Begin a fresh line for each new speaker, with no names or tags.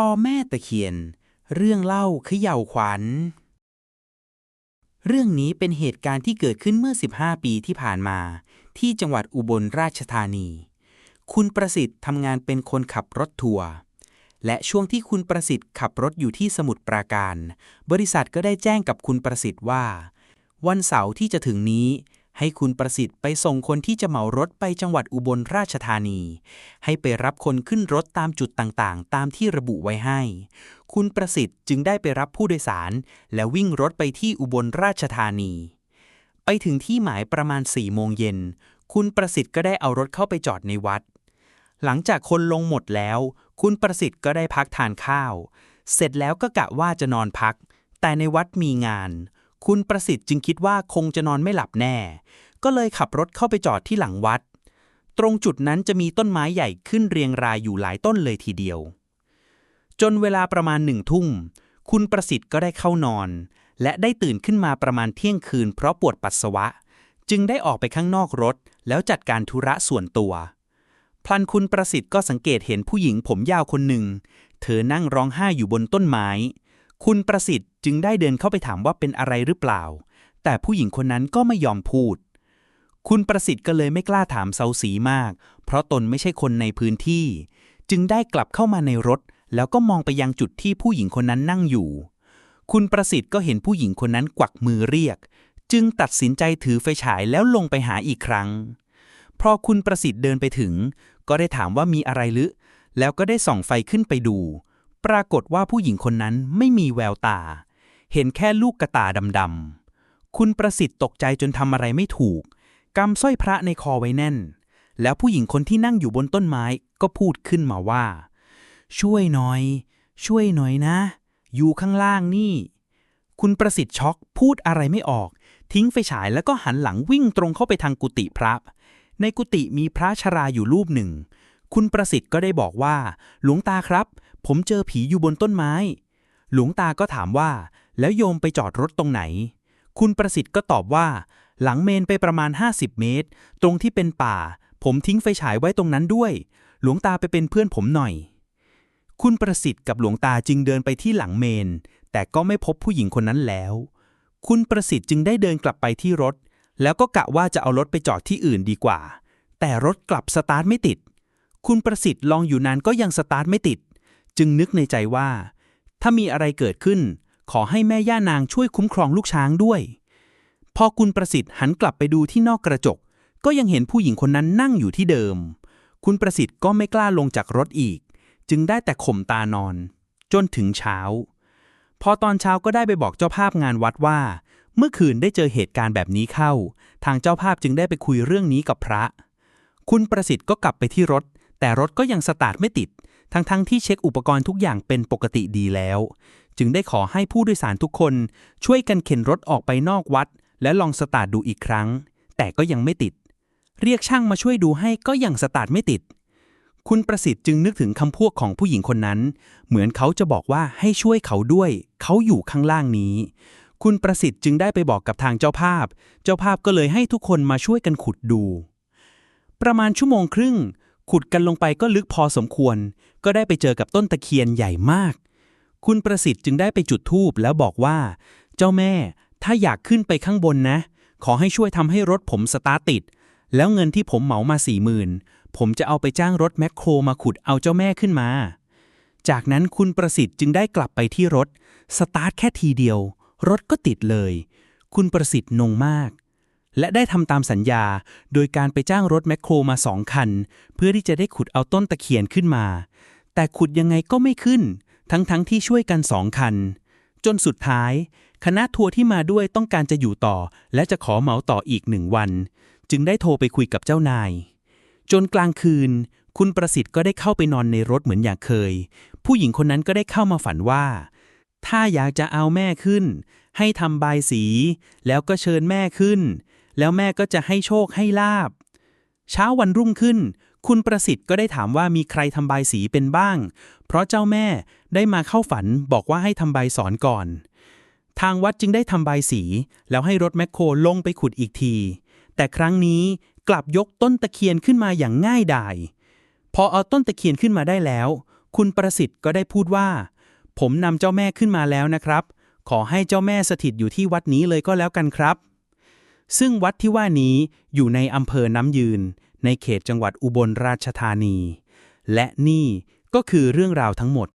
ต่อแม่ตะเคียน เรื่องเล่าเขย่าวขวัญ เรื่องนี้เป็นเหตุการณ์ที่เกิดขึ้นเมื่อ 15 ปีที่ผ่านมา ที่จังหวัดอุบลราชธานี คุณประสิทธิ์ทำงานเป็นคนขับรถทัวร์และช่วงที่คุณประสิทธิ์ขับรถอยู่ที่สมุทรปราการ บริษัทก็ได้แจ้งกับคุณประสิทธิ์ว่า วันเสาร์ที่จะถึงนี้ ให้คุณประสิทธิ์ไปส่งคนที่จะเหมารถไปจังหวัดอุบลราชธานี ให้ไปรับคนขึ้นรถตามจุดต่างๆ ตามที่ระบุไว้ให้ คุณประสิทธิ์จึงได้ไปรับผู้โดยสาร และวิ่งรถไปที่อุบลราชธานี ไปถึงที่หมายประมาณ4ี่โมงเย็น คุณประสิทธิ์ก็ได้เอารถเข้าไปจอดในวัด หลังจากคนลงหมดแล้ว คุณประสิทธิ์ก็ได้พักทานข้าว เสร็จแล้วก็กะว่าจะนอนพัก แต่ในวัดมีงาน คุณประสิทธิ์จึงคิดว่าคงจะนอนไม่หลับแน่ ก็เลยขับรถเข้าไปจอดที่หลังวัด ตรงจุดนั้นจะมีต้นไม้ใหญ่ขึ้นเรียงรายอยู่หลายต้นเลยทีเดียว จนเวลาประมาณหนึ่งทุ่ม คุณประสิทธิ์ก็ได้เข้านอน และได้ตื่นขึ้นมาประมาณเที่ยงคืนเพราะปวดปัสสาวะ จึงได้ออกไปข้างนอกรถ แล้วจัดการธุระส่วนตัว พลันคุณประสิทธิ์ก็สังเกตเห็นผู้หญิงผมยาวคนหนึ่ง เธอนั่งร้องไห้อยู่บนต้นไม้ คุณประสิทธิ์จึงได้เดินเข้าไปถามว่าเป็นอะไรหรือเปล่า แต่ผู้หญิงคนนั้นก็ไม่ยอมพูด คุณประสิทธิ์ก็เลยไม่กล้าถามเซาสีมาก เพราะตนไม่ใช่คนในพื้นที่ จึงได้กลับเข้ามาในรถ แล้วก็มองไปยังจุดที่ผู้หญิงคนนั้นนั่งอยู่ คุณประสิทธิ์ก็เห็นผู้หญิงคนนั้นกวักมือเรียก จึงตัดสินใจถือไฟฉายแล้วลงไปหาอีกครั้ง พอคุณประสิทธิ์เดินไปถึง ก็ได้ถามว่ามีอะไรหรือ แล้วก็ได้ส่องไฟขึ้นไปดู ปรากฏว่าผู้หญิงคนนั้นไม่มีแววตา เห็นแค่ลูกกระตาดำๆ คุณประสิทธิ์ตกใจจนทำอะไรไม่ถูกกำสร้อยพระในคอไว้แน่น แล้วผู้หญิงคนที่นั่งอยู่บนต้นไม้ก็พูดขึ้นมาว่า ช่วยหน่อย ช่วยหน่อยนะ อยู่ข้างล่างนี่ คุณประสิทธิ์ช็อกพูดอะไรไม่ออก ทิ้งไฟฉายแล้วก็หันหลังวิ่งตรงเข้าไปทางกุฏิพระ ในกุฏิมีพระชราอยู่รูปหนึ่ง คุณประสิทธิ์ก็ได้บอกว่า หลวงตาครับ ผมเจอผีอยู่บนต้นไม้ หลวงตาก็ถามว่า แล้วโยมไปจอดรถตรงไหน คุณประสิทธิ์ก็ตอบว่า หลังเมนไปประมาณ 50 เมตร ตรงที่เป็นป่า ผมทิ้งไฟฉายไว้ตรงนั้นด้วย หลวงตาไปเป็นเพื่อนผมหน่อย คุณประสิทธิ์กับหลวงตาจึงเดินไปที่หลังเมน แต่ก็ไม่พบผู้หญิงคนนั้นแล้ว คุณประสิทธิ์จึงได้เดินกลับไปที่รถ แล้วก็กะว่าจะเอารถไปจอดที่อื่นดีกว่า แต่รถกลับสตาร์ทไม่ติด คุณประสิทธิ์ลองอยู่นานก็ยังสตาร์ทไม่ติด จึงนึกในใจว่า ถ้ามีอะไรเกิดขึ้น ขอให้แม่ย่านางช่วยคุ้มครองลูกช้างด้วย พอคุณประสิทธิ์หันกลับไปดูที่นอกกระจก ก็ยังเห็นผู้หญิงคนนั้นนั่งอยู่ที่เดิม คุณประสิทธิ์ก็ไม่กล้าลงจากรถอีก จึงได้แต่ข่มตานอน จนถึงเช้า พอตอนเช้าก็ได้ไปบอกเจ้าภาพงานวัดว่า เมื่อคืนได้เจอเหตุการณ์แบบนี้เข้า ทางเจ้าภาพจึงได้ไปคุยเรื่องนี้กับพระ คุณประสิทธิ์ก็กลับไปที่รถ แต่รถก็ยังสตาร์ทไม่ติด ทั้งๆทที่เช็คอุปกรณ์ทุกอย่างเป็นปกติดีแล้ว จึงได้ขอให้ผู้โดยสารทุกคนช่วยกันเข็นรถออกไปนอกวัด และลองสตาร์ทดูอีกครั้ง แต่ก็ยังไม่ติด เรียกช่างมาช่วยดูให้ก็ยังสตาร์ทไม่ติด คุณประสิทธิ์จึงนึกถึงคำพูดของผู้หญิงคนนั้น เหมือนเขาจะบอกว่าให้ช่วยเขาด้วย เขาอยู่ข้างล่างนี้ คุณประสิทธิ์จึงได้ไปบอกกับทางเจ้าภาพ เจ้าภาพก็เลยให้ทุกคนมาช่วยกันขุดดูประมาณชั่วโมงครึ่ง ขุดกันลงไปก็ลึกพอสมควร ก็ได้ไปเจอกับต้นตะเคียนใหญ่มาก คุณประสิทธิ์จึงได้ไปจุดธูปแล้วบอกว่า เจ้าแม่ถ้าอยากขึ้นไปข้างบนนะ ขอให้ช่วยทำให้รถผมสตาร์ติด แล้วเงินที่ผมเหมามาสี่หมื่นผมจะเอาไปจ้างรถแมคโครมาขุดเอาเจ้าแม่ขึ้นมา จากนั้นคุณประสิทธิ์จึงได้กลับไปที่รถ สตาร์ทแค่ทีเดียว รถก็ติดเลย คุณประสิทธิ์นงมาก และได้ทำตามสัญญา โดยการไปจ้างรถแมคโครมาสองคัน เพื่อที่จะได้ขุดเอาต้นตะเคียนขึ้นมา แต่ขุดยังไงก็ไม่ขึ้น ทั้งๆทที่ช่วยกันสองคัน จนสุดท้าย คณะทัวร์ที่มาด้วยต้องการจะอยู่ต่อ และจะขอเหมาต่ออีกหนึ่งวัน จึงได้โทรไปคุยกับเจ้านาย จนกลางคืน คุณประสิทธิ์ก็ได้เข้าไปนอนในรถเหมือนอย่างเคย ผู้หญิงคนนั้นก็ได้เข้ามาฝันว่า ถ้าอยากจะเอาแม่ขึ้น ให้ทำบายสี แล้วก็เชิญแม่ขึ้น แล้วแม่ก็จะให้โชคให้ลาบ เช้าวันรุ่งขึ้น คุณประสิทธิ์ก็ได้ถามว่ามีใครทำบายสีเป็นบ้าง เพราะเจ้าแม่ได้มาเข้าฝันบอกว่าให้ทำใบายสอนก่อน ทางวัดจึงได้ทำใบายสี แล้วให้รถแมคโครลงไปขุดอีกที แต่ครั้งนี้กลับยกต้นตะเคียนขึ้นมาอย่างง่ายดาย พอเอาต้นตะเคียนขึ้นมาได้แล้ว
คุณประสิทธิ์ก็ได้พูดว่า ผมนำเจ้าแม่ขึ้นมาแล้วนะครับ ขอให้เจ้าแม่สถิตอยู่ที่วัดนี้เลยก็แล้วกันครับ ซึ่งวัดที่ว่านี้อยู่ในอำเภอน้ำยืน ในเขตจังหวัดอุบลราชธานี และนี่ก็คือเรื่องราวทั้งหมด